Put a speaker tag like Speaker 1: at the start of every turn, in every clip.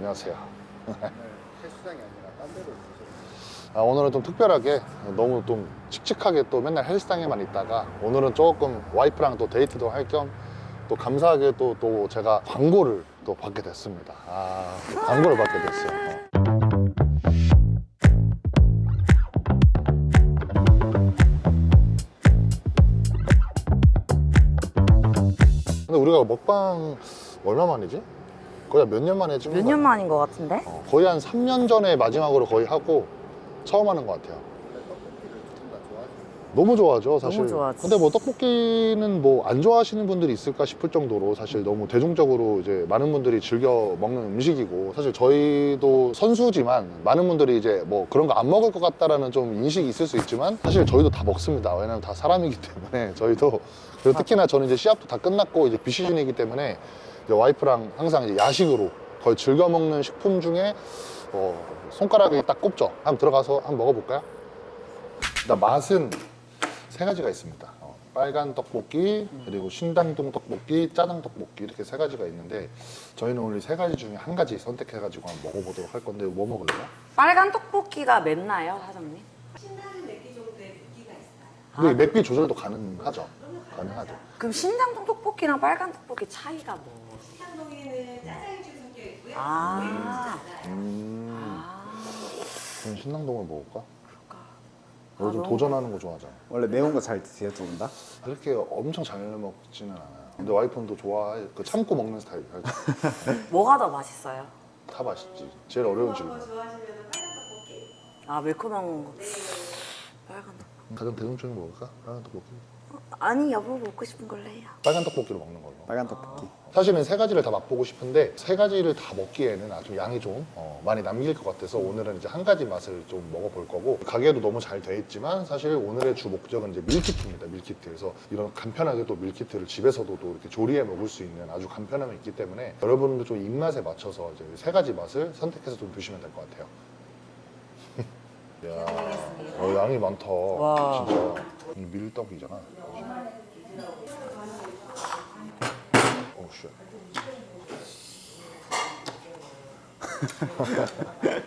Speaker 1: 안녕하세요.
Speaker 2: 헬스장이 아니라 딴 데로
Speaker 1: 아, 오늘은 좀 특별하게 너무 좀 칙칙하게 또 맨날 헬스장에만 있다가 오늘은 조금 와이프랑 또 데이트도 할 겸 또 감사하게 또, 또 제가 광고를 또 받게 됐습니다. 아, 광고를 받게 됐어요. 어. 근데 우리가 먹방 얼마 만이지? 거의 몇 년 만에 찍은
Speaker 3: 몇? 년 만인 것 같은데?
Speaker 1: 어, 거의 한 3년 전에 마지막으로 거의 하고 처음 하는 것 같아요. 너무 좋아하죠, 사실.
Speaker 3: 너무 좋아하지.
Speaker 1: 근데 뭐 떡볶이는 뭐 안 좋아하시는 분들이 있을까 싶을 정도로 사실 너무 대중적으로 이제 많은 분들이 즐겨 먹는 음식이고 사실 저희도 선수지만 많은 분들이 이제 뭐 그런 거 안 먹을 것 같다라는 좀 인식이 있을 수 있지만 사실 저희도 다 먹습니다. 왜냐면 다 사람이기 때문에 저희도 그리고 특히나 저는 이제 시합도 다 끝났고 이제 비시즌이기 때문에 와이프랑 항상 이제 야식으로 거의 즐겨 먹는 식품 중에 어, 손가락이 딱 꼽죠. 한번 들어가서 한번 먹어볼까요? 일단 맛은 세 가지가 있습니다. 어, 빨간 떡볶이, 그리고 신당동 떡볶이, 짜장 떡볶이 이렇게 세 가지가 있는데 저희는 오늘 이세 가지 중에 한 가지 선택해가지고 한번 먹어보도록 할 건데 뭐 먹을래요?
Speaker 3: 빨간 떡볶이가 맵나요, 사장님?
Speaker 4: 신나는 맵기 정도의 맵기가 있어요.
Speaker 1: 근데 이 맵기 조절도 가능하죠? 가능하죠.
Speaker 3: 그럼 신당동 떡볶이랑 빨간 떡볶이 차이가 뭐?
Speaker 4: 신당동에는 짜장이 좀 섞여 있고요.
Speaker 3: 아.
Speaker 1: 음,
Speaker 3: 아.
Speaker 1: 그럼 신당동을 먹을까?
Speaker 3: 그럴까?
Speaker 1: 너좀
Speaker 3: 아,
Speaker 1: 도전하는 거 좋아하잖아.
Speaker 2: 원래 매운 거 잘 드세요 다?
Speaker 1: 그렇게 엄청 잘 먹지는 않아요. 근데 와이프는 또 좋아해. 그 참고 먹는 스타일.
Speaker 3: 뭐가 더 맛있어요?
Speaker 1: 다 맛있지. 제일 어려운 질문.
Speaker 4: 거 좋아하시면 빨간 떡볶이.
Speaker 3: 아, 매콤한 거. 빨간 떡
Speaker 1: 가장 대중적인 거 먹을까? 빨간 떡볶이.
Speaker 3: 아니, 여보 먹고 싶은 걸로 해요.
Speaker 1: 빨간 떡볶이로 먹는 걸로.
Speaker 2: 빨간 떡볶이.
Speaker 1: 사실은 세 가지를 다 맛보고 싶은데 세 가지를 다 먹기에는 아주 양이 좀 어, 많이 남길 것 같아서 오늘은 이제 한 가지 맛을 좀 먹어볼 거고 가게도 너무 잘 돼 있지만 사실 오늘의 주 목적은 이제 밀키트입니다 밀키트 그래서 이런 간편하게 또 밀키트를 집에서도 또 이렇게 조리해 먹을 수 있는 아주 간편함이 있기 때문에 여러분도 좀 입맛에 맞춰서 이제 세 가지 맛을 선택해서 좀 드시면 될 것 같아요 야, 어, 양이 많다
Speaker 3: 와.
Speaker 1: 진짜 이 밀떡이잖아 오 쉣.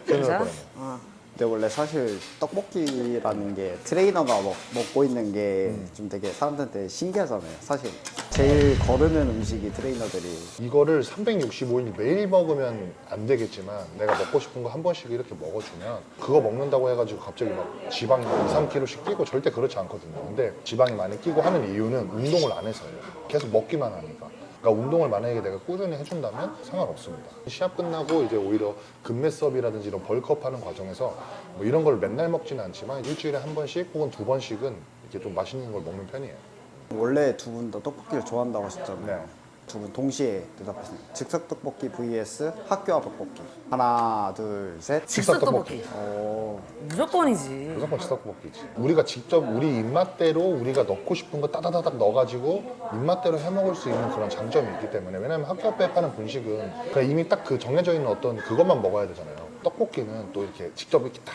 Speaker 1: 뻔했네.
Speaker 3: 어.
Speaker 2: 근데 원래 사실 떡볶이라는 게 트레이너가 먹, 먹고 있는 게 좀 되게 사람들한테 신기하잖아요. 사실 제일 거르는 음식이 트레이너들이
Speaker 1: 이거를 365일 매일 먹으면 안 되겠지만 내가 먹고 싶은 거 한 번씩 이렇게 먹어주면 그거 먹는다고 해가지고 갑자기 막 지방이 2, 3kg씩 끼고 절대 그렇지 않거든요. 근데 지방이 많이 끼고 하는 이유는 운동을 안 해서예요. 계속 먹기만 하니까. 그러니까 운동을 만약에 내가 꾸준히 해준다면 상관없습니다. 시합 끝나고 이제 오히려 금매섭이라든지 이런 벌크업 하는 과정에서 뭐 이런 걸 맨날 먹지는 않지만 일주일에 한 번씩 혹은 두 번씩은 이렇게 좀 맛있는 걸 먹는 편이에요.
Speaker 2: 원래 두 분 다 떡볶이를 좋아한다고 하셨잖아요.
Speaker 1: 네.
Speaker 2: 두 분 동시에 대답하시네요. 즉석 떡볶이 vs 학교 앞 떡볶이. 하나, 둘, 셋.
Speaker 3: 즉석 떡볶이.
Speaker 2: 오,
Speaker 3: 무조건이지.
Speaker 1: 무조건 즉석볶이지. 우리가 직접 우리 입맛대로 우리가 넣고 싶은 거 따다다닥 넣어가지고 입맛대로 해 먹을 수 있는 그런 장점이 있기 때문에 왜냐면 학교 앞에 파는 분식은 그냥 이미 딱 그 정해져 있는 어떤 그것만 먹어야 되잖아요. 떡볶이는 또 이렇게 직접 이렇게 딱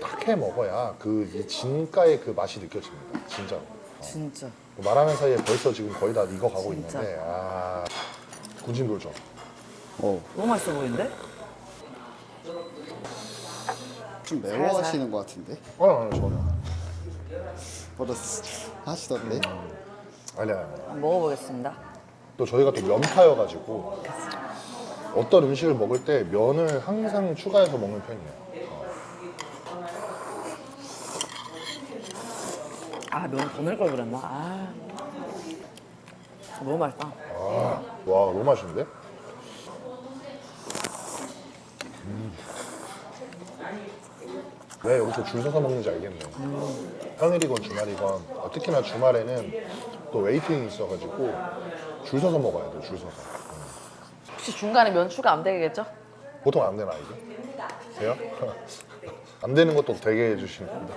Speaker 1: 딱 해 먹어야 그 이 진가의 그 맛이 느껴집니다. 진짜로.
Speaker 3: 진짜.
Speaker 1: 말하는 사이에 벌써 지금 거의 다 익어가고
Speaker 3: 진짜.
Speaker 1: 있는데 아 군침 돌죠.
Speaker 2: 오.
Speaker 3: 너무 맛있어 보이는데?
Speaker 2: 좀. 매워하시는 것 같은데?
Speaker 1: 어, 아니, 전혀.
Speaker 2: 뭐다 하시던데?
Speaker 1: 아니야.
Speaker 3: 먹어보겠습니다.
Speaker 1: 또 저희가 또 면파여가지고 어떤 음식을 먹을 때 면을 항상 추가해서 먹는 편이에요.
Speaker 3: 아, 면 더 넣을 걸 그랬나? 아. 너무 맛있다.
Speaker 1: 아, 와 너무 맛있는데? 음. 왜 여기서 줄 서서 먹는지 알겠네. 평일이건 주말이건 어, 특히나 주말에는 또 웨이팅이 있어가지고 줄 서서 먹어야 돼. 줄 서서.
Speaker 3: 혹시 중간에 면 추가 안 되겠죠?
Speaker 1: 보통 안 되나 이게? 돼요? 안 되는 것도 되게 해주시는데.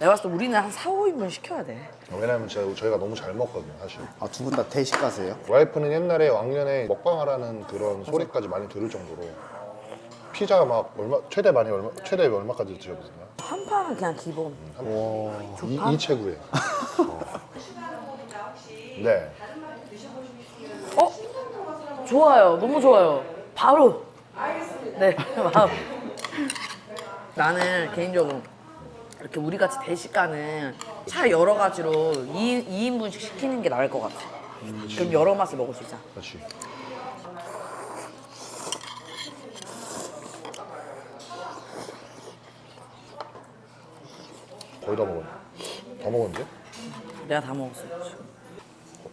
Speaker 3: 내가 봤을 때 우리는 한 4, 5인분 시켜야 돼.
Speaker 1: 왜냐면 제가, 저희가 너무 잘 먹거든요, 사실.
Speaker 2: 아, 두 분 다 대식 가세요?
Speaker 1: 와이프는 옛날에 왕년에 먹방하라는 그런 소리까지 많이 들을 정도로 피자 막 얼마 최대 많이 얼마 최대 얼마까지 드셔보셨나요?
Speaker 3: 한 판은 그냥 기본.
Speaker 1: 이,
Speaker 3: 판?
Speaker 1: 이 체구에. 어. 네.
Speaker 3: 어? 좋아요. 너무 좋아요. 바로. 네, 마음. 나는 개인적으로 이렇게 우리 같이 대식가는 차 여러 가지로 2, 2인분씩 시키는 게 나을 것 같아. 그럼 여러 맛을 먹을 수 있잖아.
Speaker 1: 그렇지. 거의 다 먹었네. 다 먹었는데?
Speaker 3: 내가 다 먹었어.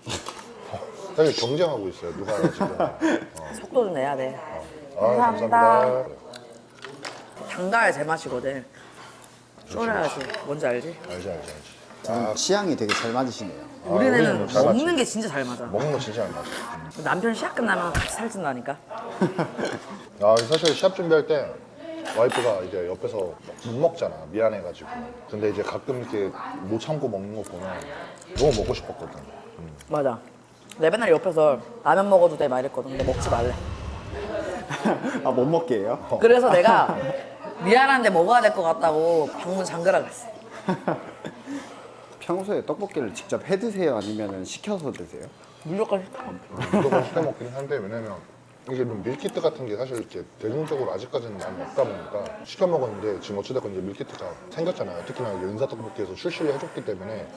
Speaker 1: 사실 경쟁하고 있어요. 누가 지금. 어.
Speaker 3: 속도 좀 내야 돼.
Speaker 1: 아,
Speaker 3: 감사합니다. 담가야 제맛이거든. 쫄아야지. 뭔지 알지?
Speaker 1: 알지, 알지, 알지.
Speaker 2: 저는 취향이 되게 잘 맞으시네요.
Speaker 3: 우리는
Speaker 1: 우리는 잘 맞지.
Speaker 3: 먹는 게 진짜 잘 맞아.
Speaker 1: 먹는 거 진짜 안 맞아.
Speaker 3: 남편 시합 끝나면 같이 살찐다니까.
Speaker 1: 아, 사실 시합 준비할 때 와이프가 이제 옆에서 못 먹잖아. 미안해가지고. 근데 이제 가끔 이렇게 못 참고 먹는 거 보면 너무 먹고 싶었거든. 음.
Speaker 3: 맞아. 내 맨날 옆에서 라면 먹어도 돼 막 이랬거든. 근데 먹지 말래.
Speaker 2: 아, 못 먹게 해요?
Speaker 3: 그래서 내가 미안한데 먹어야 될 것 같다고 방문 잠그라 그랬어.
Speaker 2: 평소에 떡볶이를 직접 해 드세요? 아니면 시켜서 드세요?
Speaker 3: 무조건 시켜.
Speaker 1: 무조건 시켜 먹긴 한데 왜냐면 이게 좀 밀키트 같은 게 사실 이렇게 대중적으로 아직까지는 많이 없다 보니까 시켜 먹었는데 지금 어찌됐건 이제 밀키트가 생겼잖아요. 특히나 은사 떡볶이에서 출시를 해줬기 때문에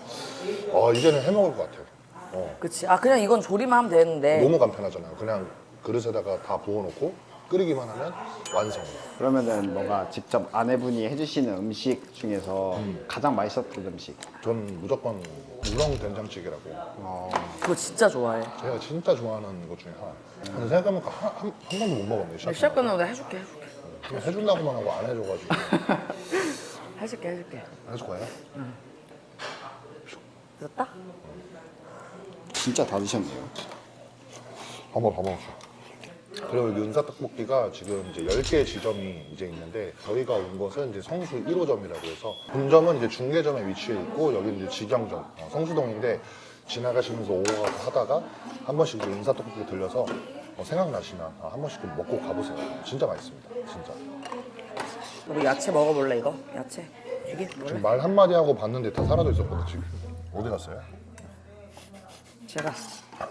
Speaker 1: 어 이제는 해 먹을 것 같아요. 어,
Speaker 3: 그치. 아 그냥 이건 조리만 하면 되는데.
Speaker 1: 너무 간편하잖아요. 그냥 그릇에다가 다 부어놓고 끓이기만 하면 완성.
Speaker 2: 그러면은 뭔가 직접 아내분이 해주시는 음식 중에서 가장 맛있었던 음식?
Speaker 1: 전 무조건 우렁 된장찌개라고
Speaker 2: 어,
Speaker 3: 그거 진짜 좋아해.
Speaker 1: 제가 진짜 좋아하는 것 중에 하나. 근데 생각해보니까 한, 한, 한 번도 못 먹었네. 시합
Speaker 3: 시합 끝나고 내가 해줄게, 해줄게.
Speaker 1: 그냥 해준다고만 하고 안 해줘가지고
Speaker 3: 해줄게, 해줄게.
Speaker 1: 해줄 거예요?
Speaker 3: 됐다?
Speaker 2: 진짜 다 드셨네요.
Speaker 1: 한번 다 먹었어. 그리고 여기 은사 떡볶이가 지금 이제 10개 지점이 이제 있는데 저희가 온 것은 이제 성수 1호점이라고 해서 본점은 이제 중계점에 위치해 있고 여기는 이제 직영점 어, 성수동인데 지나가시면서 오고 가고 하다가 한 번씩 이제 은사 떡볶이 들려서 어, 생각나시면 아, 한 번씩 좀 먹고 가보세요. 진짜 맛있습니다. 진짜.
Speaker 3: 우리 야채 먹어볼래 이거? 야채. 이게
Speaker 1: 지금? 말 한마디 하고 봤는데 다 사라져 있었거든 지금. 어디 갔어요?
Speaker 3: 제가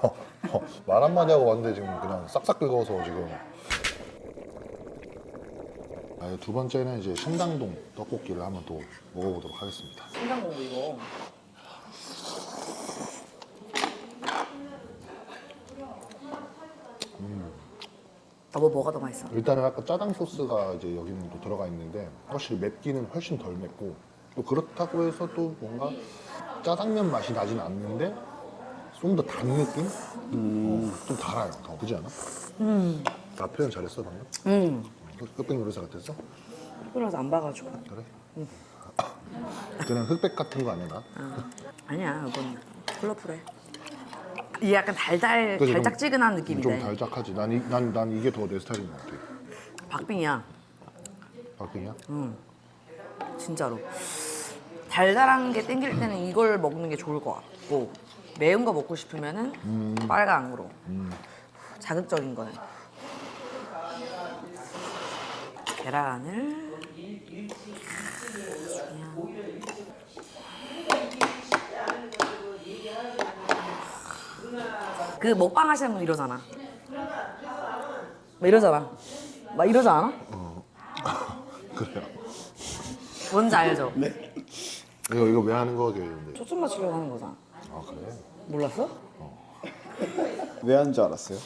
Speaker 1: 어, 말 한마디 하고 왔는데 지금 그냥 싹싹 긁어서 지금 아, 두 번째는 이제 신당동 떡볶이를 한번 또 먹어보도록 하겠습니다
Speaker 3: 생강공부 이거. 너뭐 뭐가 더 맛있어?
Speaker 1: 일단은 아까 짜장 소스가 이제 여기는 또 들어가 있는데 확실히 맵기는 훨씬 덜 맵고 또 그렇다고 해서 또 뭔가 짜장면 맛이 나진 않는데 좀 더 단 느낌? 어, 좀 달아요 더 그지 않아? 나 표현 잘했어 방금?
Speaker 3: 음.
Speaker 1: 흑백 요리사 같았어?
Speaker 3: 그래서 안 봐가지고.
Speaker 1: 그래? 그냥 흑백 같은 거 아니야 나?
Speaker 3: 아니야 이건 컬러풀해. 이게 약간 달달
Speaker 1: 그치, 좀-
Speaker 3: 달짝지근한 느낌인데.
Speaker 1: 좀 달짝하지. 난, 이, 난, 난 이게 더 내 스타일인 것 같아.
Speaker 3: 박빙이야
Speaker 1: 박빙이야?
Speaker 3: 진짜로. 달달한 게 땡길 때는 이걸 먹는 게 좋을 것 같고 매운 거 먹고 싶으면은 빨강으로 자극적인 거는 계란을 그 먹방 하시는 분 이러잖아 막 이러잖아 막 이러지 않아?
Speaker 1: 그래요.
Speaker 3: 뭔지 알죠?
Speaker 1: 이거, 이거 왜 하는 거겠는데?
Speaker 3: 초점 맞추려고 하는 거잖아
Speaker 1: 아, 그래?
Speaker 3: 몰랐어?
Speaker 2: 왜 한 줄 알았어요?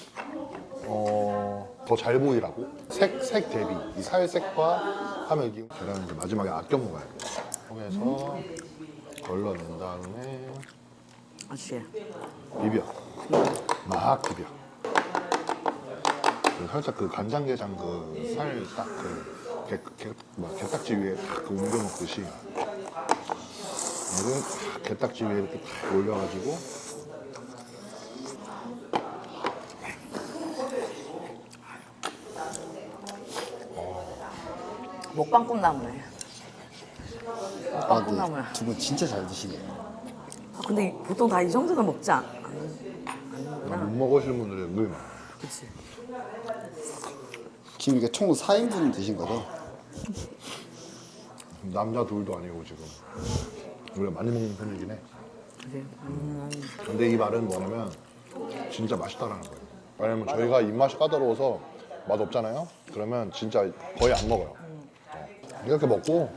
Speaker 1: 어, 더잘 보이라고? 색, 색 대비. 이 살색과 하면 이게 계란을 이제 마지막에 아껴 먹어야 돼. 통해서 걸러낸 다음에
Speaker 3: 아씨
Speaker 1: 비벼. 막 비벼. 그 살짝 그 간장게장 그 살 딱그 게, 게, 뭐, 게딱지 위에 딱그 옮겨 놓듯이 이거를 딱 게딱지 위에 이렇게 딱 올려가지고
Speaker 3: 먹방 꿈나무네
Speaker 2: 아,
Speaker 3: 먹방 꿈나무야
Speaker 2: 네. 두분 진짜 잘 드시네요.
Speaker 3: 아, 근데 보통 다 이 정도는 먹지 않, 않는구나
Speaker 1: 못 먹으실 분들이 은근히 많아.
Speaker 3: 그치
Speaker 2: 지금 이게 총 4인분 드신 거죠?
Speaker 1: 남자 둘도 아니고 지금 우리가 많이 먹는 편이긴 해.
Speaker 3: 음,
Speaker 1: 근데 이 말은 뭐냐면 진짜 맛있다라는 거예요. 왜냐면 저희가 입맛이 까다로워서 맛 없잖아요. 그러면 진짜 거의 안 먹어요. 어. 이렇게 먹고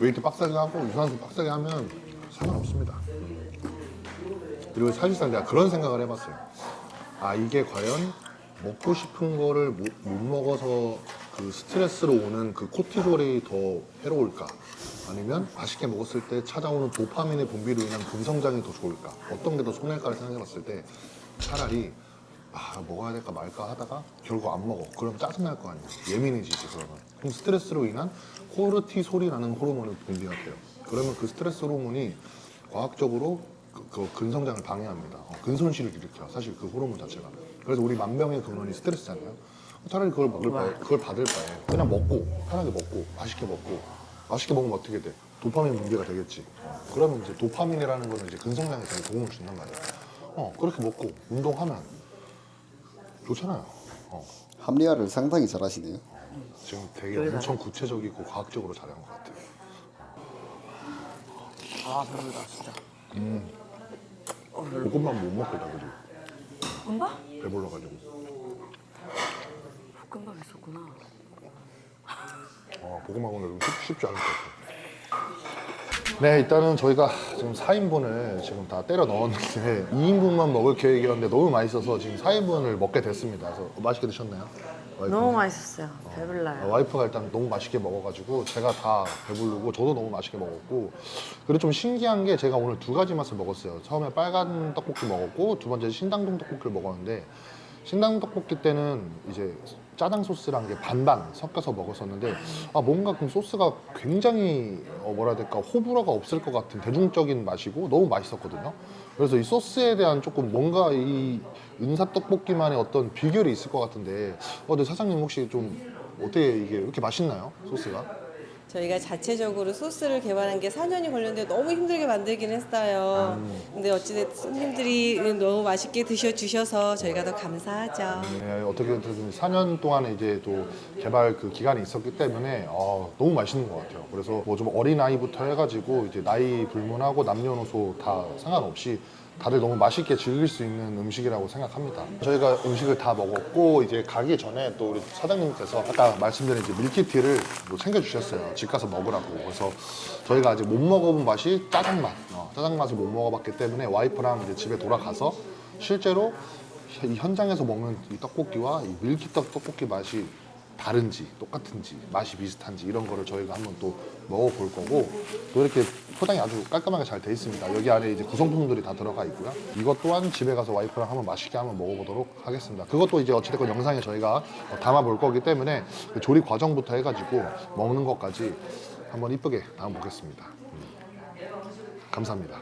Speaker 1: 웨이트 빡세게 하고 유산소 빡세게 하면 상관없습니다. 그리고 사실상 내가 그런 생각을 해봤어요. 아 이게 과연 먹고 싶은 거를 못, 못 먹어서 그 스트레스로 오는 그 코티솔이 더 해로울까? 아니면 맛있게 먹었을 때 찾아오는 도파민의 분비로 인한 근성장이 더 좋을까? 어떤 게 더 손해일까를 생각해봤을 때 차라리 아 먹어야 될까 말까 하다가 결국 안 먹어. 그럼 짜증날 거 아니야. 예민해지지 그러면. 그럼 스트레스로 인한 코르티솔이라는 호르몬이 분비가 돼요. 그러면 그 스트레스 호르몬이 과학적으로 그, 그 근성장을 방해합니다. 어, 근손실을 일으켜 사실 그 호르몬 자체가. 그래서 우리 만병의 근원이 스트레스잖아요. 차라리 그걸 먹을 바에 그걸 받을 바에 그냥 먹고 편하게 먹고 맛있게 먹고 맛있게 먹으면 어떻게 돼? 도파민 분비가 되겠지. 어, 그러면 이제 도파민이라는 거는 이제 근성장에 되게 도움을 준단 말이야. 어 그렇게 먹고 운동하면 좋잖아요. 어,
Speaker 2: 합리화를 상당히 잘하시네요.
Speaker 1: 지금 되게 엄청 구체적이고 과학적으로 잘한 것 같아요.
Speaker 3: 아 배부르다 진짜.
Speaker 1: 볶음밥 못 먹겠다 그지?
Speaker 3: 볶음밥?
Speaker 1: 배불러가지고.
Speaker 3: 볶음밥 있었구나.
Speaker 1: 어, 오늘 좀 쉽, 쉽지 않을 것 같아요. 네, 일단은 저희가 지금 4인분을 지금 다 때려 넣었는데 2인분만 먹을 계획이었는데 너무 맛있어서 지금 4인분을 먹게 됐습니다. 그래서 맛있게 드셨나요? 와이프는?
Speaker 3: 너무 맛있었어요.
Speaker 1: 어,
Speaker 3: 배불러요.
Speaker 1: 와이프가 일단 너무 맛있게 먹어가지고 제가 다 배부르고 저도 너무 맛있게 먹었고 그리고 좀 신기한 게 제가 오늘 두 가지 맛을 먹었어요. 처음에 빨간 떡볶이 먹었고 두 번째 신당동 떡볶이를 먹었는데 신당 떡볶이 때는 이제 짜장 소스랑 이게 반반 섞어서 먹었었는데 아 뭔가 그 소스가 굉장히 어 뭐라 해야 될까 호불호가 없을 것 같은 대중적인 맛이고 너무 맛있었거든요. 그래서 이 소스에 대한 조금 뭔가 이 은사 떡볶이만의 어떤 비결이 있을 것 같은데 어 근데 사장님 혹시 좀 어떻게 이게 이렇게 맛있나요 소스가?
Speaker 5: 저희가 자체적으로 소스를 개발한 게 4년이 걸렸는데 너무 힘들게 만들긴 했어요. 근데 어찌됐든 손님들이 너무 맛있게 드셔주셔서 저희가 더 감사하죠.
Speaker 1: 네, 어떻게든 4년 동안에 이제 또 개발 그 기간이 있었기 때문에 어, 너무 맛있는 것 같아요. 그래서 뭐 좀 어린 아이부터 해가지고 이제 나이 불문하고 남녀노소 다 상관없이 다들 너무 맛있게 즐길 수 있는 음식이라고 생각합니다. 저희가 음식을 다 먹었고 이제 가기 전에 또 우리 사장님께서 아까 말씀드린 이제 밀키티를 뭐 챙겨주셨어요. 집 가서 먹으라고. 그래서 저희가 아직 못 먹어본 맛이 짜장 맛. 어, 짜장 맛을 못 먹어봤기 때문에 와이프랑 이제 집에 돌아가서 실제로 이 현장에서 먹는 이 떡볶이와 이 밀키떡 떡볶이 맛이 다른지 똑같은지 맛이 비슷한지 이런 거를 저희가 한번 또 먹어볼 거고 또 이렇게 포장이 아주 깔끔하게 잘 돼 있습니다. 여기 안에 이제 구성품들이 다 들어가 있고요. 이것 또한 집에 가서 와이프랑 한번 맛있게 한번 먹어보도록 하겠습니다. 그것도 이제 어찌됐건 영상에 저희가 어, 담아볼 거기 때문에 그 조리 과정부터 해가지고 먹는 것까지 한번 이쁘게 담아보겠습니다. 음. 감사합니다.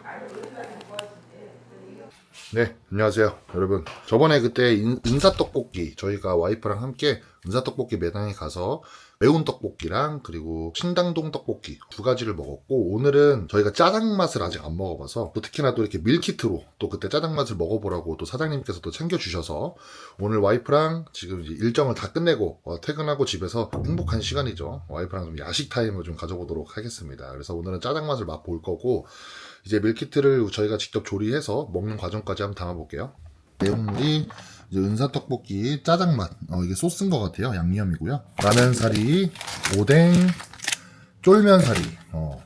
Speaker 1: 네, 안녕하세요. 여러분. 저번에 그때 인- 은사떡볶이, 저희가 와이프랑 함께 은사떡볶이 매장에 가서 매운 떡볶이랑 그리고 신당동 떡볶이 두 가지를 먹었고, 오늘은 저희가 짜장 맛을 아직 안 먹어봐서, 또 특히나 또 이렇게 밀키트로 또 그때 짜장 맛을 먹어보라고 또 사장님께서 또 챙겨주셔서, 오늘 와이프랑 지금 일정을 다 끝내고, 어, 퇴근하고 집에서 행복한 시간이죠. 와이프랑 좀 야식 타임을 좀 가져보도록 하겠습니다. 그래서 오늘은 짜장 맛을 맛볼 거고, 이제 밀키트를 저희가 직접 조리해서 먹는 과정까지 한번 담아볼게요. 내용물이 이제 은사 떡볶이 짜장맛, 어, 이게 소스인 것 같아요. 양념이고요. 라면사리, 오뎅, 쫄면사리, 어,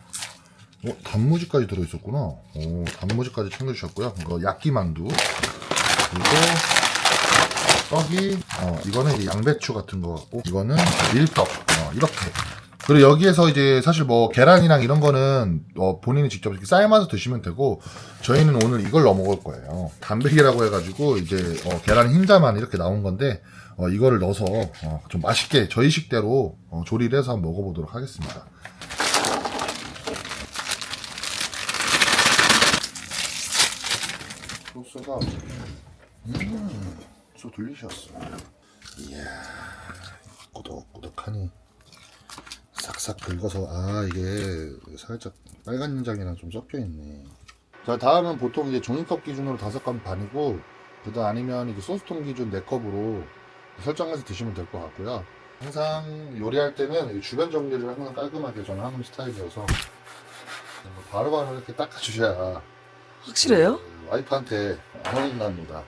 Speaker 1: 어, 단무지까지 들어있었구나. 오, 단무지까지 챙겨주셨고요. 이거 야끼만두. 그리고 떡이, 어, 이거는 양배추 같은 거 같고, 이거는 밀떡, 어, 이렇게. 그리고 여기에서 이제 사실 뭐 계란이랑 이런 거는 어, 본인이 직접 이렇게 삶아서 드시면 되고 저희는 오늘 이걸 넣어 먹을 거예요. 단백이라고 해가지고 이제 어, 계란 흰자만 이렇게 나온 건데 어, 이거를 넣어서 어, 좀 맛있게 저희 식대로 어, 조리를 해서 한번 먹어보도록 하겠습니다. 소스가 음, 소 딜리셔스. 이야, 꾸덕꾸덕하니. 싹싹 긁어서 아 이게 살짝 빨간 인장이랑 좀 섞여 있네. 자 다음은 보통 이제 종이컵 기준으로 다섯 간 반이고 그다 아니면 이제 소스통 기준 네 컵으로 설정해서 드시면 될 것 같고요. 항상 요리할 때는 이 주변 정리를 항상 깔끔하게 저는 하는 스타일이어서 바로 바로 이렇게 닦아주셔야
Speaker 3: 확실해요?
Speaker 1: 그 와이프한테 안 혼납니다.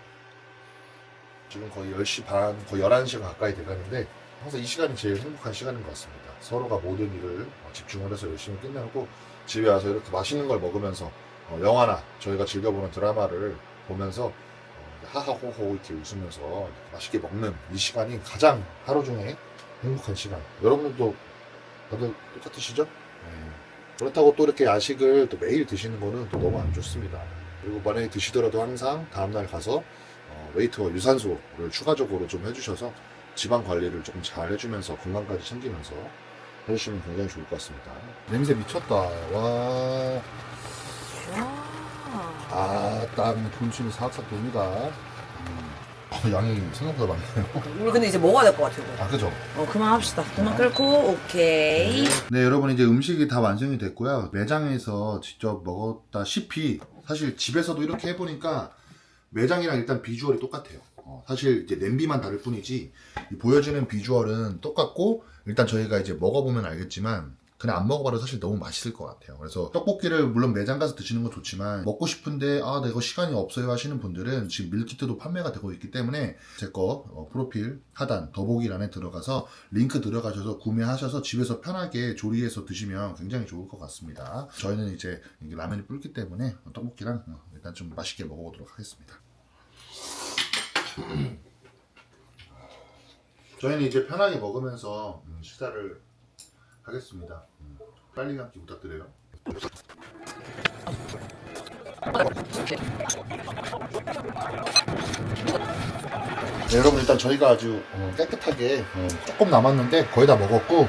Speaker 1: 지금 거의 10시 반, 거의 11시가 가까이 돼가는데
Speaker 6: 항상 이 시간이 제일 행복한 시간인 것 같습니다. 서로가 모든 일을 집중을 해서 열심히 끝내고 집에 와서 이렇게 맛있는 걸 먹으면서 어, 영화나 저희가 즐겨보는 드라마를 보면서 어, 하하호호 이렇게 웃으면서 맛있게 먹는 이 시간이 가장 하루 중에 행복한 시간. 여러분들도 다들 똑같으시죠? 네. 그렇다고 또 이렇게 야식을 또 매일 드시는 거는 또 너무 안 좋습니다. 그리고 만약에 드시더라도 항상 다음날 가서 어, 웨이트와 유산소를 추가적으로 좀 해주셔서 지방 관리를 조금 잘 해주면서 건강까지 챙기면서 해주시면 굉장히 좋을 것 같습니다. 냄새 미쳤다. 와. 아, 딱 군침이 싹싹 돕니다. 음. 어, 양이 생각보다 많네요.
Speaker 3: 우리 근데 이제 먹어야 될 것 같아 이거.
Speaker 6: 아, 그죠?
Speaker 3: 어 그만합시다. 그만 끓고 오케이.
Speaker 6: 네, 여러분 이제 음식이 다 완성이 됐고요. 매장에서 직접 먹었다시피 사실 집에서도 이렇게 해보니까 매장이랑 일단 비주얼이 똑같아요. 어, 사실 이제 냄비만 다를 뿐이지 이 보여지는 비주얼은 똑같고 일단 저희가 이제 먹어보면 알겠지만 그냥 안 먹어봐도 사실 너무 맛있을 것 같아요. 그래서 떡볶이를 물론 매장 가서 드시는 건 좋지만 먹고 싶은데 아 내가 시간이 없어요 하시는 분들은 지금 밀키트도 판매가 되고 있기 때문에 제거 어, 프로필 하단 더보기란에 들어가서 링크 들어가셔서 구매하셔서 집에서 편하게 조리해서 드시면 굉장히 좋을 것 같습니다. 저희는 이제 라면이 불기 때문에 떡볶이랑 어, 일단 좀 맛있게 먹어보도록 하겠습니다. 저희는 이제 편하게 먹으면서 음, 식사를 하겠습니다. 음, 빨리 감기 부탁드려요. 네, 여러분 일단 저희가 아주 어, 깨끗하게 어, 조금 남았는데 거의 다 먹었고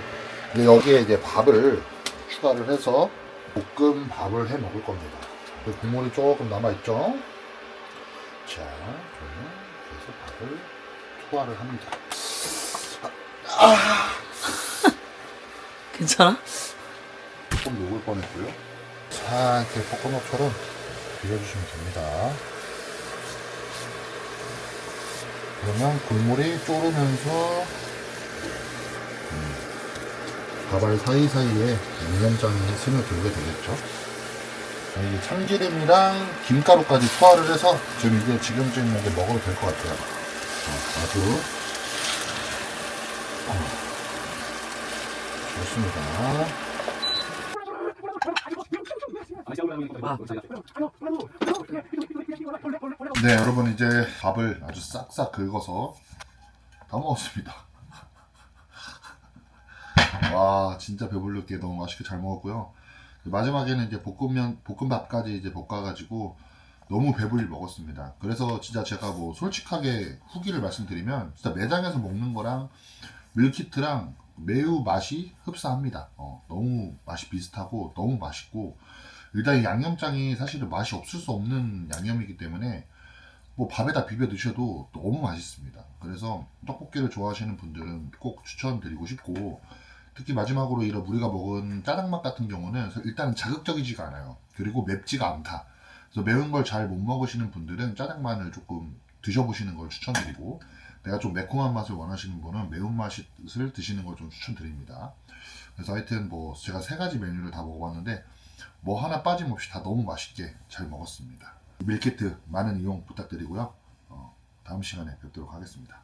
Speaker 6: 이제 여기에 이제 밥을 추가를 해서 볶음 밥을 해 먹을 겁니다. 그 국물이 조금 남아 있죠. 자, 밥을 투하를 합니다.
Speaker 3: 괜찮아?
Speaker 6: 조금 녹을 뻔했고요. 자, 이렇게 볶음밥처럼 비벼주시면 됩니다. 그러면 국물이 졸으면서 음, 밥알 사이사이에 양념장이 스며들게 되겠죠. 자, 이게 참기름이랑 김가루까지 소화를 해서 지금 이게 지금쯤 이제 먹어도 될 것 같아요. 어, 아주 어, 좋습니다. 네, 여러분 이제 밥을 아주 싹싹 긁어서 다 먹었습니다. 와, 진짜 배부르게 너무 맛있게 잘 먹었고요. 마지막에는 이제 볶음면, 볶음밥까지 이제 볶아가지고 너무 배불리 먹었습니다. 그래서 진짜 제가 뭐 솔직하게 후기를 말씀드리면 진짜 매장에서 먹는 거랑 밀키트랑 매우 맛이 흡사합니다. 어, 너무 맛이 비슷하고 너무 맛있고 일단 이 양념장이 사실은 맛이 없을 수 없는 양념이기 때문에 뭐 밥에다 비벼 드셔도 너무 맛있습니다. 그래서 떡볶이를 좋아하시는 분들은 꼭 추천드리고 싶고 특히 마지막으로 이런 우리가 먹은 짜장맛 같은 경우는 일단 자극적이지가 않아요. 그리고 맵지가 않다. 그래서 매운 걸 잘 못 먹으시는 분들은 짜장만을 조금 드셔보시는 걸 추천드리고 내가 좀 매콤한 맛을 원하시는 분은 매운맛을 드시는 걸 좀 추천드립니다. 그래서 하여튼 뭐 제가 세 가지 메뉴를 다 먹어봤는데 뭐 하나 빠짐없이 다 너무 맛있게 잘 먹었습니다. 밀키트 많은 이용 부탁드리고요. 어, 다음 시간에 뵙도록 하겠습니다.